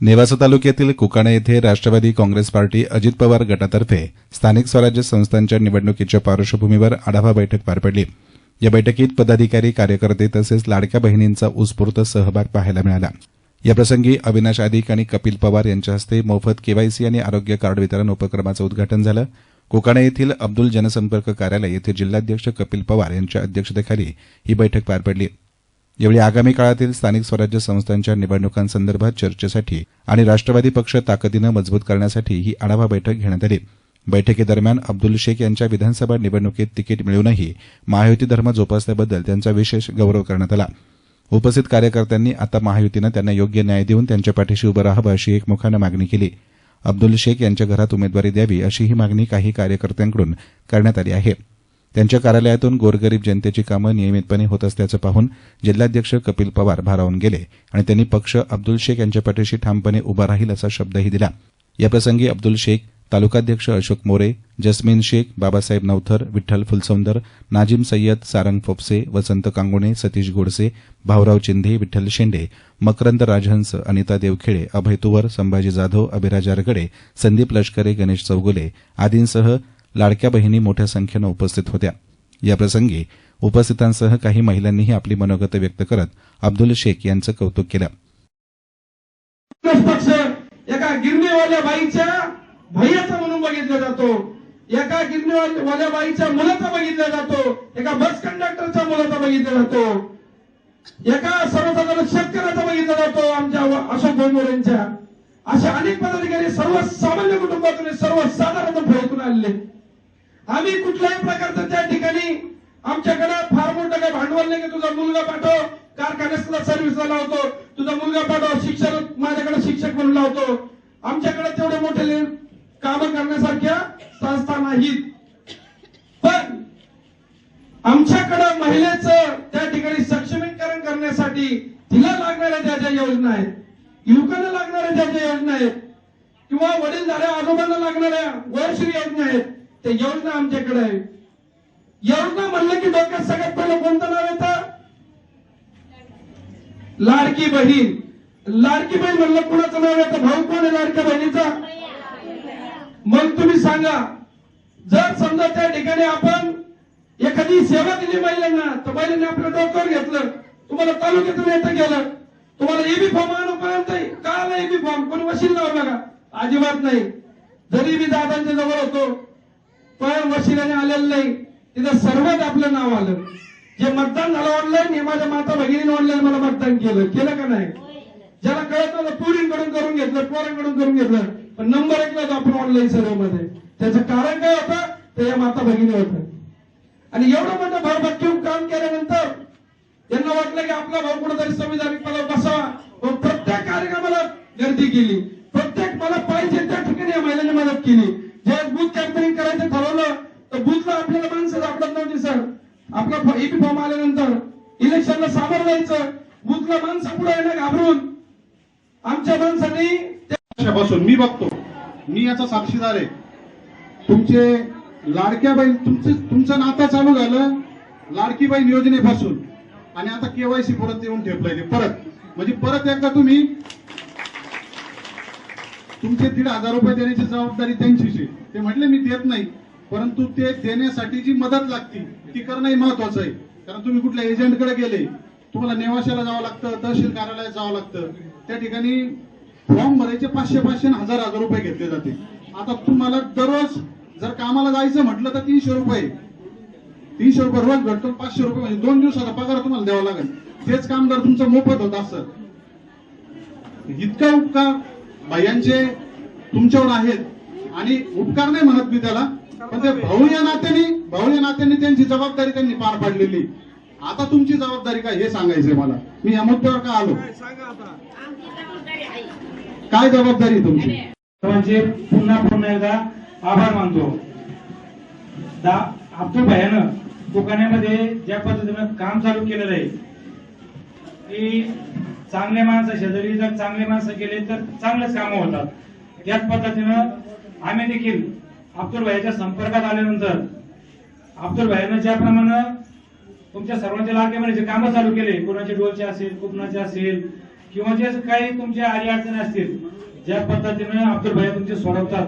नेवासा तालुक्यातील कुकाणे येथे राष्ट्रवादी काँग्रेस पार्टी अजित पवार गटातर्फे स्थानिक स्वराज्य संस्थांच्या निवडणुकीच्या पार्श्वभूमीवर आढावा बैठक पार पडली. या बैठकीत पदाधिकारी कार्यकर्ते तसेच लाडक्या बहिणींचा उत्स्फूर्त सहभाग पाहायला मिळाला. याप्रसंगी अविनाश आदिक आणि कपिल पवार यांच्या हस्ते मोफत केवायसी आणि आरोग्य कार्ड वितरण उपक्रमाचं उद्घाटन झालं. कोकाणे येथील अब्दुल जनसंपर्क कार्यालय येथे जिल्हाध्यक्ष कपिल पवार यांच्या अध्यक्षतेखाली ही बैठक पार पडली. यावेळी आगामी काळातील स्थानिक स्वराज्य संस्थांच्या निवडणुकांसंदर्भात चर्चेसाठी आणि राष्ट्रवादी पक्ष ताकदीनं मजबूत करण्यासाठी ही आढावा बैठक घेण्यात आली. बैठकीदरम्यान अब्दुल शेख यांच्या विधानसभा निवडणुकीत तिकीट मिळूनही महायुती धर्म जोपासल्याबद्दल त्यांचा विशेष गौरव करण्यात आला. उपस्थित कार्यकर्त्यांनी आता महायुतीनं त्यांना योग्य न्याय देऊन त्यांच्या पाठीशी उभं राहावं अशी एकमुखानं मागणी केली. अब्दुल शेख यांच्या घरात उमेदवारी द्यावी अशी ही मागणी काही कार्यकर्त्यांकडून करण्यात आली आहे. त्यांच्या कार्यालयातून गोरगरीब जनतेची कामं नियमितपणे होत असल्याचं पाहून जिल्हाध्यक्ष कपिल पवार भारावून गेले आणि त्यांनी पक्ष अब्दुल शेख यांच्या पाठीशी ठामपणे उभा राहील असा शब्दही दिला. याप्रसंगी अब्दुल शेख तालुकाध्यक्ष अशोक मोरे जस्मीन शेख बाबासाहेब नवथर विठ्ठल फुलसौंदर नाजिम सय्यद सारंग फोपसे वसंत कांगोणे सतीश गोडसे भाऊराव चिंधे विठ्ठल शेंडे मकरंद राजहंस अनिता देवखेडे अभय तुवर संभाजी जाधव अभिराज आरगडे संदीप लष्करे गणेश चौगुले आदींसह लाडक्या बहिणी मोठ्या संख्येनं उपस्थित होत्या. याप्रसंगी उपस्थितांसह काही महिलांनीही आपली मनोगत व्यक्त करत अब्दुल शेख यांचं कौतुक केलं. पक्ष एका गिरणीवाल्या बाईच्या भैयाचा म्हणून बघितला जातो. एका गिरणीवाल्या बाईच्या मुलाचा बघितला जातो. एका बस कंडक्टरच्या मुलाचा बघितला जातो. एका सर्वसाधारण शेतकऱ्याचा बघितला जातो आमच्या अशोक भोंगोरेंच्या अशा अनेक पदाधिकारी सर्वसामान्य कुटुंबातून सर्वसाधारण फळीतून आलेले आम्ही कुठल्याही प्रकारचं त्या ठिकाणी आमच्याकडे फार मोठं काही भांडवल नाही की तुझा मुलगा पाठव कारखान्यात सर्व्हिसला लावतो तुझा मुलगा पाठव शिक्षक माझ्याकडे शिक्षक म्हणून लावतो. आमच्याकडे तेवढे मोठे काम करण्यासारख्या संस्था नाहीत. पण आमच्याकडं महिलेचं त्या ठिकाणी सक्षमीकरण करण्यासाठी तिला लागणाऱ्या ज्या ज्या योजना आहेत युवकांना लागणाऱ्या ज्या ज्या योजना आहेत किंवा वडील झाल्या आजोबांना लागणाऱ्या वयश्री योजना आहेत ते योजना आमच्याकडे आहे. योजना म्हणलं की डोक्यात सगळ्यात पहिलं कोणतं नाव येतं लाडकी बहीण. लाडकी बहीण म्हणलं कुणाचं नाव येतं भाऊ कोण आहे लाडक्या बहिणीचा? मग तुम्ही सांगा. जर समजा त्या ठिकाणी आपण एखादी सेवा दिली महिलांना तर महिलांनी आपलं डोक्यावर घेतलं. तुम्हाला तालुक्यातून येतं गेलं. तुम्हाला एबी फॉर्म आणूपर्यंत का नाही एबी फॉर्म कोणी वशील लावला का? अजिबात नाही. जरी मी दादांच्या जवळ होतो पण वशिल्याने आलेलं नाही. तिथं सर्वात आपलं नाव आलं. जे मतदान झालं ऑनलाईन हे माझ्या माता भगिनीने ऑनलाईन मला मतदान केलं. केलं का नाही? ज्याला कळत नव्हतं पुरींकडून करून घेतलं पोरांकडून करून घेतलं. पण नंबर एकला होतो आपण ऑनलाईन सर्वे मध्ये त्याचं कारण काय होतं? ते या माता भगिनी होतं. आणि एवढं मोठं भरभक्कम काम केल्यानंतर यांना वाटलं की आपला भाऊ कुठेतरी संविधानिक मला बसावा. व प्रत्येक कार्यक्रमाला गर्दी केली. प्रत्येक मला पाहिजे त्या ठिकाणी या महिलांनी मदत केली. बूथ कॅम्पेनिंग करायचं ठरवलं तर बूथला आपल्याला माणसं सापडत नव्हती सर आपला ईपी फॉर्म आल्यानंतर इलेक्शनला सामोरं जायचं बूथला माणसं पुढे येणं घाबरून. आमच्या माणसांनी त्या वर्षापासून मी बघतो मी याचा साक्षीदार आहे. तुमचे लाडक्या बाई तुमचं तुमचं नातं चालू झालं लाडकी योजनेपासून. आणि आता केवायसी परत येऊन ठेपलंय ते परत. म्हणजे परत एकदा तुम्ही तुमचे दीड हजार रुपये देण्याची जबाबदारी त्यांचीच ते म्हटले मी देत नाही. परंतु ते देण्यासाठी जी मदत लागती ती करणंही महत्वाचं आहे. कारण तुम्ही कुठल्या एजंटकडे गेले तुम्हाला नेवाशाला जावं लागतं तहसील कार्यालयात जावं लागतं. त्या ठिकाणी फॉर्म भरायचे पाचशे पाचशे हजार हजार रुपये घेतले जाते. आता तुम्हाला दररोज जर कामाला जायचं म्हटलं तर तीनशे रुपये. तीनशे रुपये रोज भेटतो पाचशे रुपये म्हणजे दोन दिवसाचा पगार तुम्हाला द्यावा लागेल. तेच काम जर तुमचं मोफत होत असत. इतका उपकार बायांचे तुमच्यावर आहेत. आणि उपकार नाही म्हणत मी त्याला पण ते भाऊ या नात्याने भाऊ या नात्याने त्यांची जबाबदारी त्यांनी पार पाडलेली. आता तुमची जबाबदारी काय हे सांगायचंय मला. मी या मुद्द्यावर का आलो? काय जबाबदारी आहे. तुमची? सर्वांचे पुन्हा पुन्हा एकदा आभार मानतो. दा अब्दुल भायानं दुकानामध्ये ज्या पद्धतीनं काम चालू केलेलं आहे की चांगले माणसं शेजारी जर चांगले माणसं केले तर चांगलेच कामं होतात. त्याच पद्धतीनं आम्ही देखील अब्दुल भाईच्या संपर्कात आल्यानंतर अब्दुल भाईनं ज्याप्रमाणे तुमच्या सर्वांच्या लागेमध्ये जे कामं चालू केले कुणाचे डोलचे असेल कुपनाचे असेल किंवा जे काही तुमच्या आडी अडचणी असतील ज्या पद्धतीनं अब्दुल भाई तुमचे सोडवतात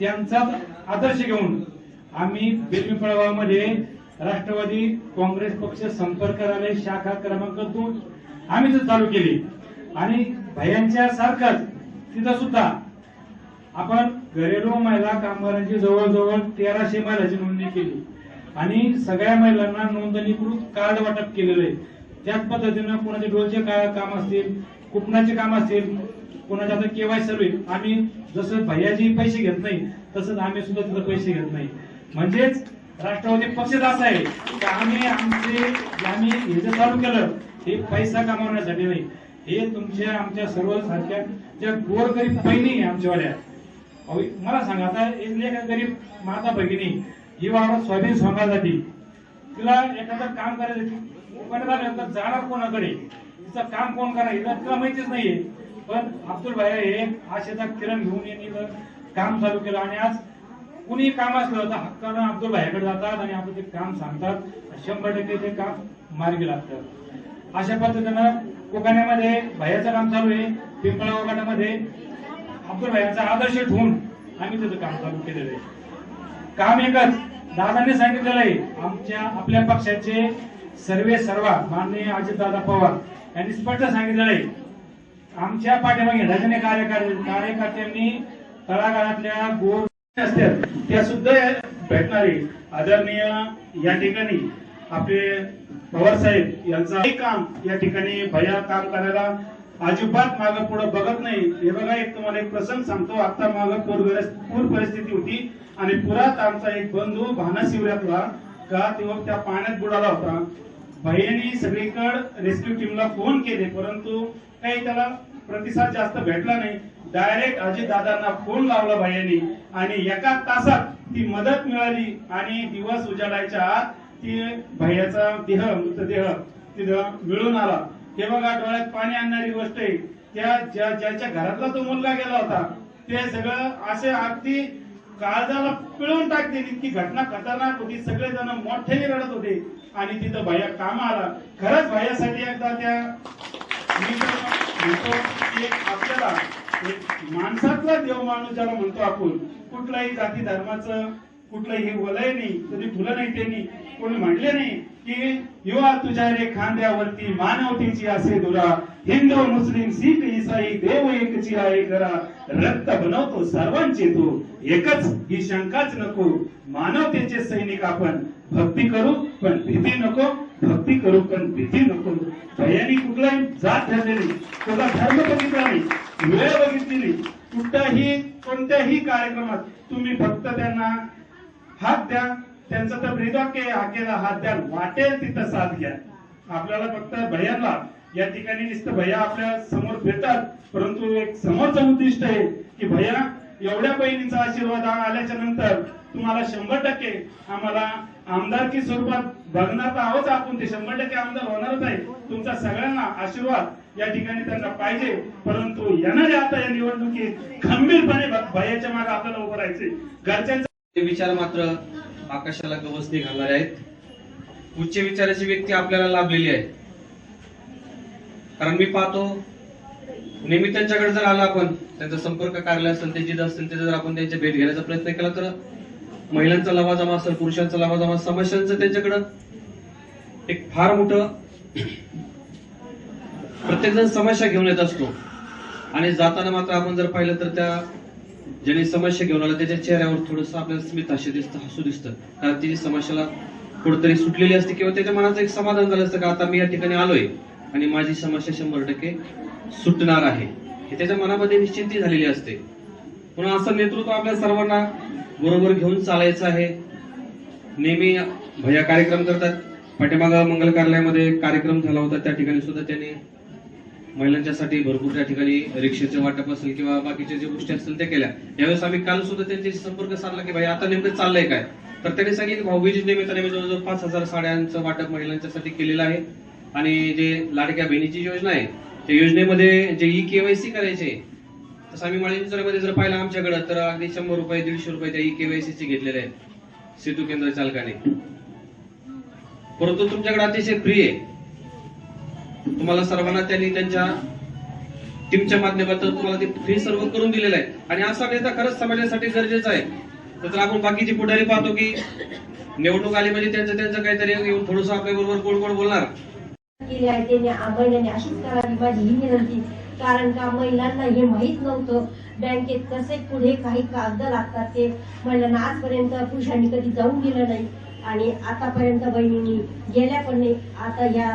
त्यांचाच आदर्श घेऊन आम्ही बेलपिंपळगावमध्ये राष्ट्रवादी काँग्रेस पक्ष संपर्क कार्यालय शाखा क्रमांक दोन आम्ही चालू केली. आणि भयांच्या सारखंच तिथं सुद्धा आपण घरेलू महिला कामगारांची जवळजवळ तेराशे महिलांची नोंदणी केली. आणि सगळ्या महिलांना नोंदणीकृत कार्ड वाटप केलेलं आहे. त्याच पद्धतीनं कोणाचे डोलचे काम असतील कुपनाचे काम असतील कोणाचे आता केवाय सर्वे आम्ही जसं भैयाजी पैसे घेत नाही तसंच आम्ही सुद्धा तिथं पैसे घेत नाही. म्हणजेच राष्ट्रवादी पक्षच असा आहे की आम्ही आमचे आम्ही हे जे चालू केलं हे पैसा कमावण्यासाठी नाही. हे तुमच्या आमच्या सर्व सारख्या ज्या गोरगरीब बहिणी आमच्यावाल्या. मला सांगा आता एक गरीब माता भगिनी ही वावरात स्वाधीन सोंगासाठी तिला एखादं काम करायचं जाणार कोणाकडे? तिचं काम कोण करा हिला तिला माहितीच नाहीये. पण अब्दुल भाई हे आशेचा किरण घेऊन यांनी काम चालू केलं आणि आज कुणी काम असलं तर हक्कानं अब्दुल भाईकडे जातात आणि आपलं ते काम सांगतात. शंभर टक्के ते काम मार्गी लागतात. अशा पद्धतीनं कोकणामध्ये भयाचं काम चालू आहे. पिंपळा गटामध्ये अब्दुल भयाचा आदर्श ठेवून आम्ही तिथं काम चालू केलेलं आहे. काम एकच दादांनी सांगितलेलं आहे आमच्या आपल्या पक्षाचे सर्वे सर्वा माननीय अजितदादा पवार यांनी स्पष्ट सांगितलेलं आहे. आमच्या पाठीमागे रजनी कार्यकारी कार्यकर्त्यांनी तळागाळातल्या गोर असतात त्या सुद्धा भेटणारे आदरणीय या ठिकाणी आपले पवार साहेब यांचं काम. या ठिकाणी भया काम करायला अजिबात मागे पुढे बघत नाही. हे बघा एक तुम्हाला एक प्रसंग सांगतो. आता मागे पूर पूर परिस्थिती होती आणि पुरात आमचा एक बंधू भानाशिवऱ्यातला का तेव्हा त्या पाण्यात बुडाला होता. भैयानी सगळीकडे रेस्क्यू टीमला फोन केले परंतु काही त्याला प्रतिसाद जास्त भेटला नाही. डायरेक्ट अजितदादांना फोन लावला भैयानी आणि एका तासात ती मदत मिळाली आणि दिवस उजाडायच्या आत ती भैयाचा देह मृतदेह तिथं मिळून आला. तेव्हा बघा डोळ्यात पाणी आणणारी गोष्ट आहे. त्या ज्या ज्याच्या घरातला तो मुलगा गेला होता ते सगळं असे अगदी काळजाला पिळून टाकते इतकी घटना खतरनाक होती. सगळेजण मोठ्याने रडत होते. आणि तिथं भैया काम आला. खरंच भैयासाठी एकदा त्या मी म्हणतो की एक आपल्याला एक माणसातला देव माणूस ज्याला म्हणतो आपण कुठलाही जाती धर्माचं कुठलंही वलय नाही कधी फुलं नाही त्यांनी कोणी म्हणले नाही की युवा तुझ्या रे खांद्यावरती मानवतेची असे दुरा. हिंदू मुस्लिम शीख इसाई देव एकची आहे करा रक्त बनवतो सर्वांचे तो. एकच ही शंकाच नको. मानवतेचे सैनिक आपण भक्ती करू पण भीती नको. भक्ती करू पण भीती नको. भयानी कुठलाही जात ठरलेली तुला धर्म बघितला नाही. वेळ बघितलेली नाही. कुठल्याही कोणत्याही कार्यक्रमात तुम्ही फक्त त्यांना हात द्या. त्यांचा तर ब्रिदवाक्य के आकेला हात द्या वाटेल तिथं साथ घ्या. आपल्याला फक्त भयांना या ठिकाणी नुसतं भैया आपल्यासमोर भेटतात परंतु एक समोरचं उद्दिष्ट आहे की भैया एवढ्या बहिणीचा आशीर्वाद आल्याच्यानंतर तुम्हाला शंभर टक्के आम्हाला आमदारकी स्वरूपात बघणार तर आहोत आपण ते शंभर टक्के आमदार होणारच आहे. तुमचा सगळ्यांना आशीर्वाद या ठिकाणी त्यांना पाहिजे. परंतु येणारे आता या निवडणुकीत खंबीरपणे भयाच्या मागे आपल्याला उभं राहायचे घरच्यांचं विचार मात्र आकाशाला गवसणी घालणारे आहेत. उच्च विचाराची व्यक्ती आपल्याला लाभलेली आहे. कारण मी पाहतो नेहमी त्यांच्याकडे जर आला आपण त्यांचा संपर्क कार्यालय असेल ते जिथं असेल तिथे जर आपण त्यांच्या भेट घेण्याचा प्रयत्न केला तर महिलांचा लवाजमा असेल पुरुषांचा लवाजमा समस्यांचं त्यांच्याकडं एक फार मोठं प्रत्येकजण समस्या घेऊन येत असतो. आणि जाताना मात्र आपण जर पाहिलं तर त्या ज्याने समस्या घेऊन आला त्याच्या चेहऱ्यावर थोडस आपल्याला स्मित हास्य दिसतं हसू दिसतं. कारण तिची समस्याला कुठेतरी सुटलेली असते किंवा त्याच्या मनाचं एक समाधान झालं असतं का आता मी या ठिकाणी आलोय आणि माझी समस्या शंभर टक्के सुटणार आहे. हे त्याच्या मनामध्ये निश्चिंती झालेली असते. पुन्हा असं नेतृत्व आपल्या सर्वांना बरोबर घेऊन चालायचं आहे. नेहमी भैया कार्यक्रम करतात. पाठीमागा मंगल कार्यालयामध्ये कार्यक्रम झाला होता त्या ठिकाणी सुद्धा त्यांनी महिलांच्यासाठी भरपूर त्या ठिकाणी रिक्षेचं वाटप असेल किंवा बाकीच्या ज्या गोष्टी असतील त्या केल्या. यावेळेस आम्ही काल सुद्धा त्यांच्याशी संपर्क साधला की भाई आता नेमकं चाललंय काय? तर त्यांनी सांगितलं भाऊबीजी निमित्ताने मी जवळजवळ पाच हजार साड्यांचं वाटप महिलांच्यासाठी केलेलं आहे. आणि जे लाडक्या बहिणीची योजना आहे त्या योजनेमध्ये जे ई केवायसी करायचे तसं आम्ही माळींचरमध्ये जर पाहिलं आमच्याकडे तर अगदी शंभर रुपये दीडशे रुपये त्या ई केवायसीचे घेतलेले आहेत. सेतू केंद्र चालकाने. परंतु तुमच्याकडे अतिशय फ्री आहे. तुम्हाला सर्वांना त्यांनी त्यांच्या टीमच्या माध्यमातून तुम्हाला ते फ्री सर्व करून दिलेलं आहे. आणि असा नेता खरंच समाजासाठी गरजेचा आहे. तर आपण बाकीचे पुढारी पाहतो की निवडणूक आली म्हणजे त्यांचं त्यांचं काहीतरी येऊन थोडंसं आपल्या बरोबर गोड गोड बोलणार महिलांनी अशीच करावी माझी ही विनंती. कारण का महिलांना हे माहीत नव्हतं. बँकेत कसे पुढे काही कागद लागतात ते महिलांना आजपर्यंत पुरुषांनी कधी जाऊन गेलं नाही. आणि आतापर्यंत बहिणींनी गेल्या पण नाही. आता या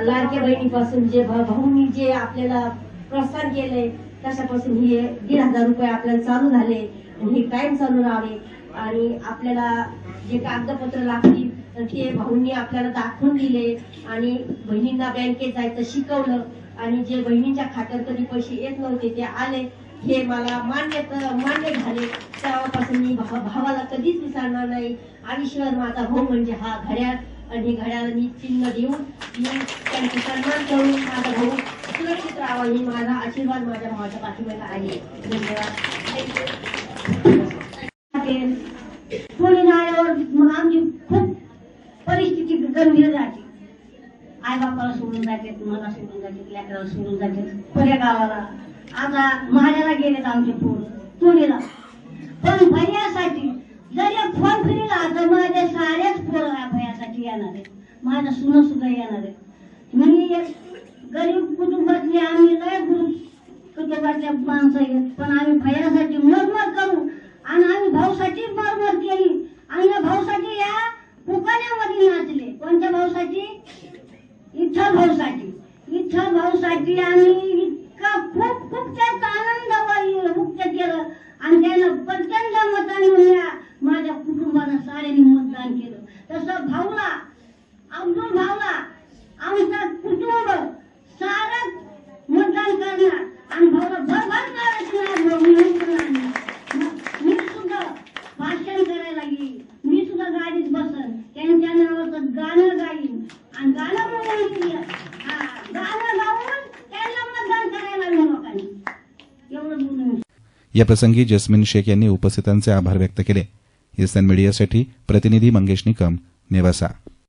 लाडक्या बहिणीपासून जे भा- भाऊंनी जे आपल्याला प्रोत्साहन केले तशापासून हे दीड हजार रुपये आपल्याला चालू झाले. आणि हे कायम चालू राहावे. आणि आपल्याला जे कागदपत्र लागतील तर ते भाऊंनी आपल्याला दाखवून दिले. आणि बहिणींना बँकेत जायचं शिकवलं. आणि जे बहिणींच्या खात्यात कधी पैसे येत नव्हते ते आले. हे मला मान्य मान्य झाले. तेव्हापासून मी भावाला कधीच विसरणार नाही. आयुष्यभर माझा भाऊ म्हणजे हा घड्याळ. आणि घड्याला मी चिन्ह देऊन मी त्यांचा सन्मान करून माझा भाऊ सुरक्षित राहावा ही माझा आशीर्वाद माझ्या भावाच्या पाठीमागे आहे. धन्यवाद. कोणी नाही आल्यावर मग आमची खूप परिस्थिती गंभीर झाली. आई बापाला सोडून जाते मला सोडून जाते लेकराला सोडून जाते पुऱ्या गावाला. आता महाड्याला गेलेत आमचे पोर तोडीला. पण भैयासाठी जर एक फोन फिरला तर माझ्या साऱ्याच पोर भैयासाठी येणार आहे माझ्या सुन सुद्धा येणार आहे मी एक गरीब कुटुंबातली आम्ही लय गरीब कुटुंबातल्या माणसं आहेत. पण आम्ही भैयासाठी मरमर करू आणि आम्ही भाऊसाठी मरमर केली. आणि या भाऊसाठी या पुकाण्यामध्ये नाचले. कोणत्या भाऊसाठी? इथं भाऊसाठी. इथं भाऊसाठी आम्ही इतका खूप खूप त्याचा आनंद मुक्त केलं आणि त्याला प्रचंड मताने या- माझ्या कुटुंबानं साऱ्यांनी मतदान केलं तसं भाऊला अब्दुल भाऊला आमचा कुटुंब सारं मतदान करणार आणि भाऊला भरभर करणार मी मी सुद्धा भाषण करायला येईल मी सुद्धा गाडीत बसन त्यांच्या नावाचं गाणं गाईन आणि गाणं म्हणून हा गाणं गाऊन त्यांना मतदान करायला लागलं लोकांनी एवढं बोलून याप्रसंगी जस्मिन शेख यांनी उपस्थितांचे आभार व्यक्त केले. इस्टर्न मीडियासाठी प्रतिनिधी मंगेश निकम नेवासा.